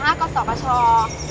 ภาคกสกช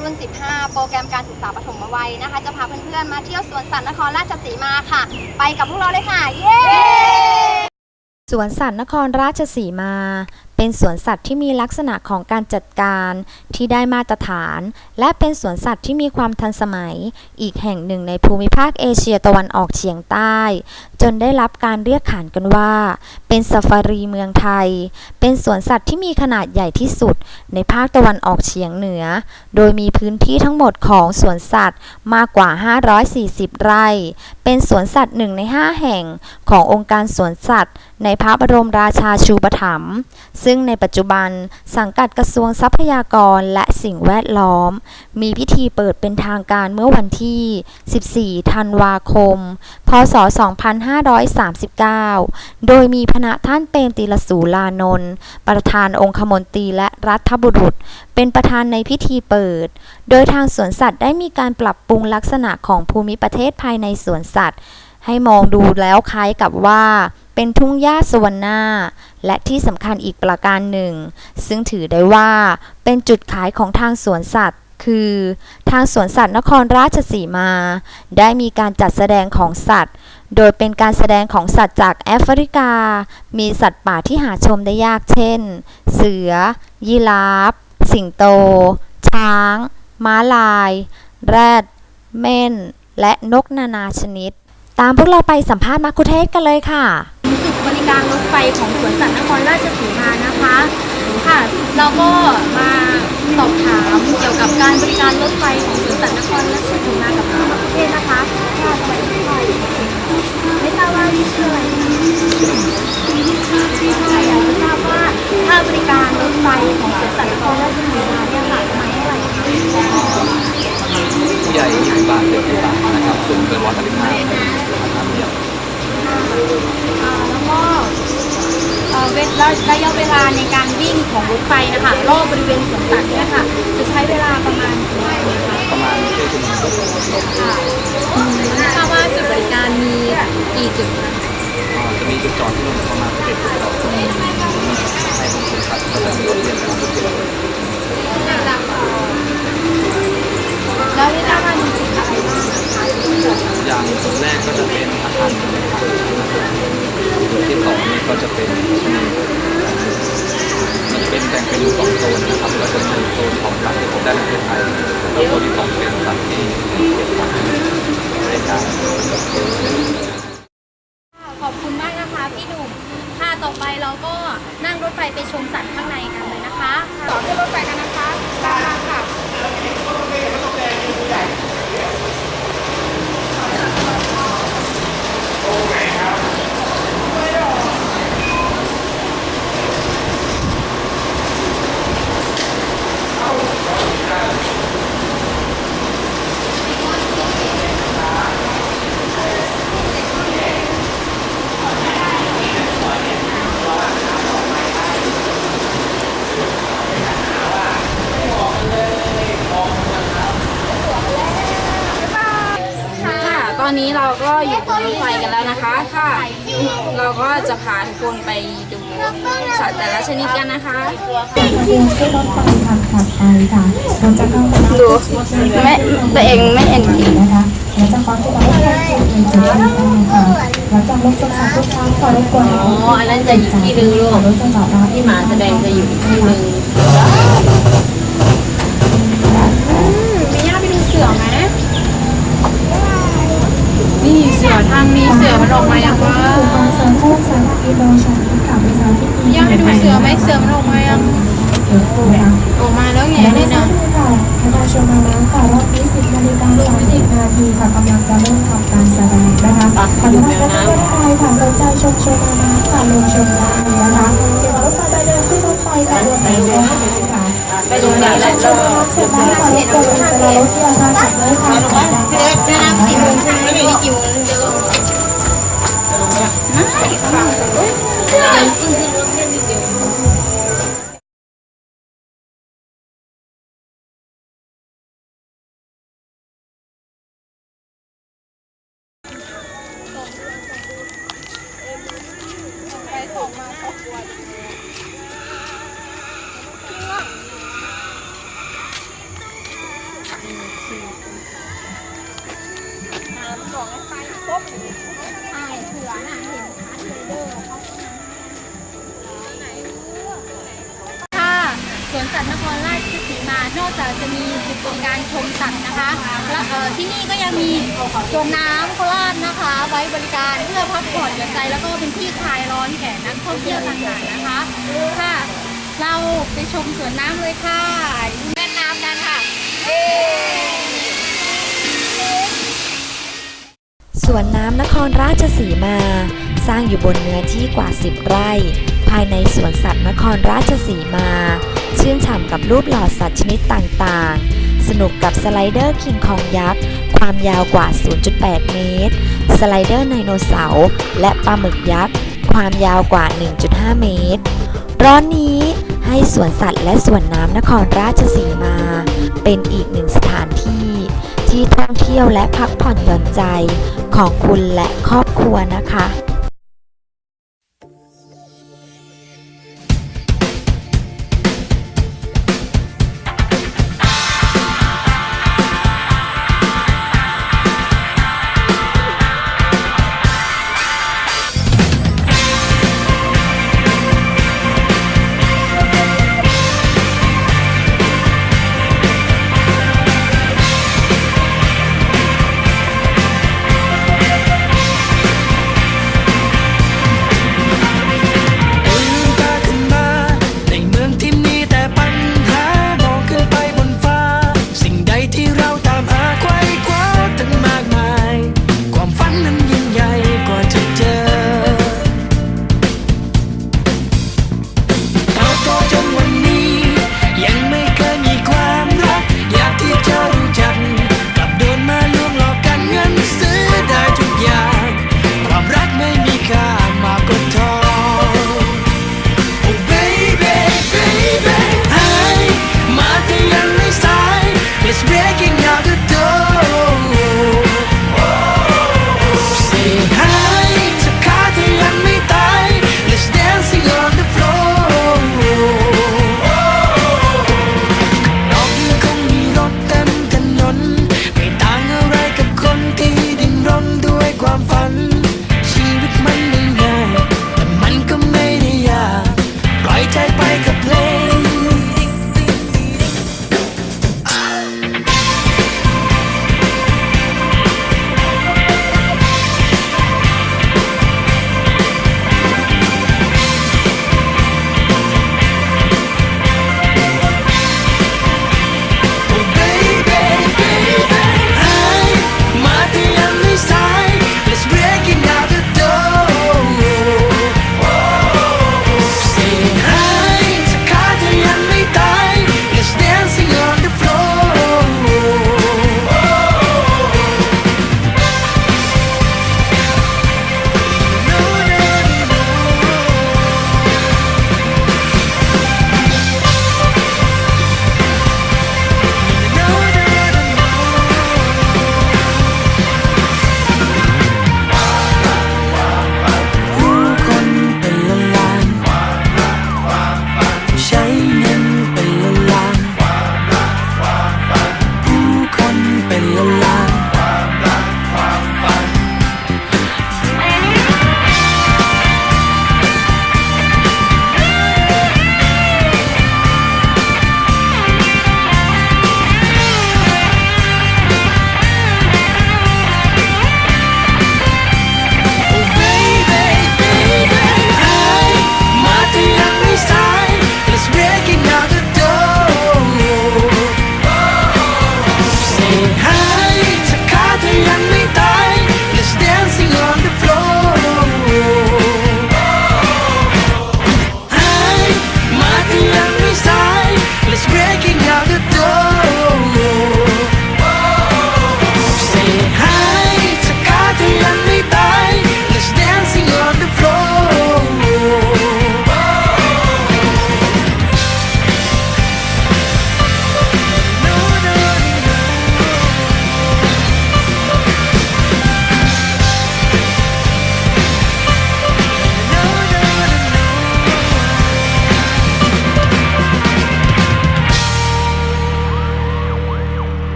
รุ่น 15 โปรแกรมการศึกษาปฐมวัยนะคะ จะพาเพื่อนๆมาเที่ยวสวนสัตว์นครราชสีมาค่ะ ไปกับพวกเราเลยค่ะ เย้สวนสัตว์นครราชสีมา เป็นสวนสัตว์ที่มีลักษณะของการจัดการที่ได้มาตรฐาน และเป็นสวนสัตว์ที่มีความทันสมัย อีกแห่งหนึ่งในภูมิภาคเอเชียตะวันออกเฉียงใต้ จนได้รับการเรียกขานกันว่า เป็นซาฟารีเมืองไทย เป็นสวนสัตว์ที่มีขนาดใหญ่ที่สุด ในภาคตะวันออกเฉียงเหนือ โดยมีพื้นที่ทั้งหมดของสวนสัตว์มากกว่า 540 ไร่ เป็นสวนสัตว์หนึ่งใน 5 แห่งขององค์การสวนสัตว์ ในพระบรมราชาชูปถัมภ์ซึ่งึ่งในปัจจุบันสังกัดกระทรวงทรัพยากรและสิ่งแวดล้อม มีพิธีเปิดเป็นทางการเมื่อวันที่ 14 ธันวาคม พศ 2539 โดยมีพระท่านเปรมติลสูลานนท์ประธานองคมนตรีและรัฐบุรุษ เป็นประธานในพิธีเปิด โดยทางสวนสัตว์ได้มีการปรับปรุงลักษณะของภูมิประเทศภายในสวนสัตว์ ให้มองดูแล้วคล้ายกับว่า เป็นทุ่งหญ้าสวรรณาและที่สำคัญอีกประการหนึ่ง ซึ่งถือได้ว่าเป็นจุดขายของทางสวนสัตว์ คือทางสวนสัตว์นครราชสีมา ได้มีการจัดแสดงของสัตว์ โดยเป็นการแสดงของสัตว์จากแอฟริกา มีสัตว์ป่าที่หาชมได้ยากเช่น เสือ ยีราฟ สิงโต ช้าง ม้าลาย แรด เม่น และนกนานาชนิด ตามพวกเราไปสัมภาษณ์มักคุเทศกันเลยค่ะ การรถไฟของสวนสัตว์นครราชสีมานะคะค่ะเราก็มาสอบถามเกี่ยวกับการบริการรถไฟของสวนสัตว์นครราชสีมากับทั่วประเทศนะคะค่ะสวัสดีค่ะไม่ทราบว่านี่ชื่ออะไรค่ะอยากจะทราบว่าค่าบริการรถไฟของสวนสัตว์นครราชสีมาเนี่ยค่ะประมาณเท่าไหร่ผู้ใหญ่20บาทเด็ก10บาทนะครับสูงเกิน135นะครับเดียว ระยะเวลาในการวิ่งของรถไฟนะคะรอบบริเวณสวนสัตว์เนี่ยค่ะ จะใช้เวลาประมาณเท่าไหร่คะประมาณเที่ยงคืนค่ะไม่ทราบว่าจุดบริการมีกี่จุดคะอ่าจะมีจุดจอดที่นู่นประมาณ11จุดจอดในของสวนสัตว์ก็จะมีรถเรียนของทุกจุดแล้วไม่ทราบว่ามีจุดอะไรบ้างอย่างจุดแรกก็จะเป็นอาคาร นะครับจุดที่สองนี่ก็จะเป็นชนีมันจะเป็นแบ่งเป็นสองโซนนะครับก็จะมีโซนของสัตว์ที่พบได้ในประเทศไทยแล้วโซนที่สองเป็นสัตว์ที่เก็บของในการขอบคุณมากนะคะพี่หนุ่มค่ะต่อไปเราก็นั่งรถไฟไปชมสัตว์ข้างในกันเลยนะคะต่อขึ้นรถไฟกันนะคะตามมาค่ะ ค่ะ ต อนนี้เราก็อยู่บนรถไฟกันแล้วนะคะ ค่ะ เราก็จะพาทุกคนไปดูสัตว์แต่ละชนิดกันนะคะดูไม่ตัวเองไม่เห็นดีนะคะและจะขอที่เราให้ทุกคนในจุดนี้นะคะหลังจากลบตัวสามทุกครั้งขอรบกวนอ๋ออันนั้นจะอยู่ที่นึงลูกรถจะจอดรับที่หมาแสดงจะอยู่ที่นึง มีย่าไปดูเสือไหมนี่เสือ ทางนี้เสือมันออกมาย่างว่าถูกต้องสารโคกสารอีโดชันกับภาษาที่ดีย่าไปดูเสือไหมเสือมันออกมายังออกมาแล้วไงและในเลยนะงนี้ค่ะคณะชมรมน้ำค่ะรอบนี้10นาฬิกา30นาทีค่ะกำลังจะเริ่มทำการแสดงนะคะขอให้ท่านประเทศไทยค่ะสนใจชมชมรมน้ำค่ะลงชมได้นะคะเดี๋ยวเรถไฟไปเดินขึ้นรถไฟค่ะรถไฟค่ะไปตรงไหนแหละชมรมเสร็จแล้วค่ะรถไฟเดินไปรถที่อาคา นอกจากจะมีจุดบริการชมสัตว์นะคะและที่นี่ก็ยังมีสวนน้ำโคราชนะคะ ไว้บริการเพื่อพักผ่อนหย่อนใจ แล้วก็เป็นที่คลายร้อนแก่นักท่องเที่ยวต่างๆนะคะค่ะ เราไปชมสวนน้ำเลยค่ะเล่นน้ำกันค่ะสวนน้ำนครราชสีมา สร้างอยู่บนเนื้อที่กว่า 10 ไร่ ภายในสวนสัตว์นครราชสีมา ชื่นฉ่ำกับรูปหล่อสัตว์ชนิดต่างๆ สนุกกับสไลเดอร์คิงคองยักษ์ ความยาวกว่า 0.8 เมตร สไลเดอร์ไดโนเสาร์และปลาหมึกยักษ์ ความยาวกว่า 1.5 เมตร ร้อนนี้ให้สวนสัตว์และสวนน้ำนครราชสีมา เป็นอีกหนึ่งสถานที่ ที่ท่องเที่ยวและพักผ่อนหย่อนใจของคุณและครอบครัวนะคะ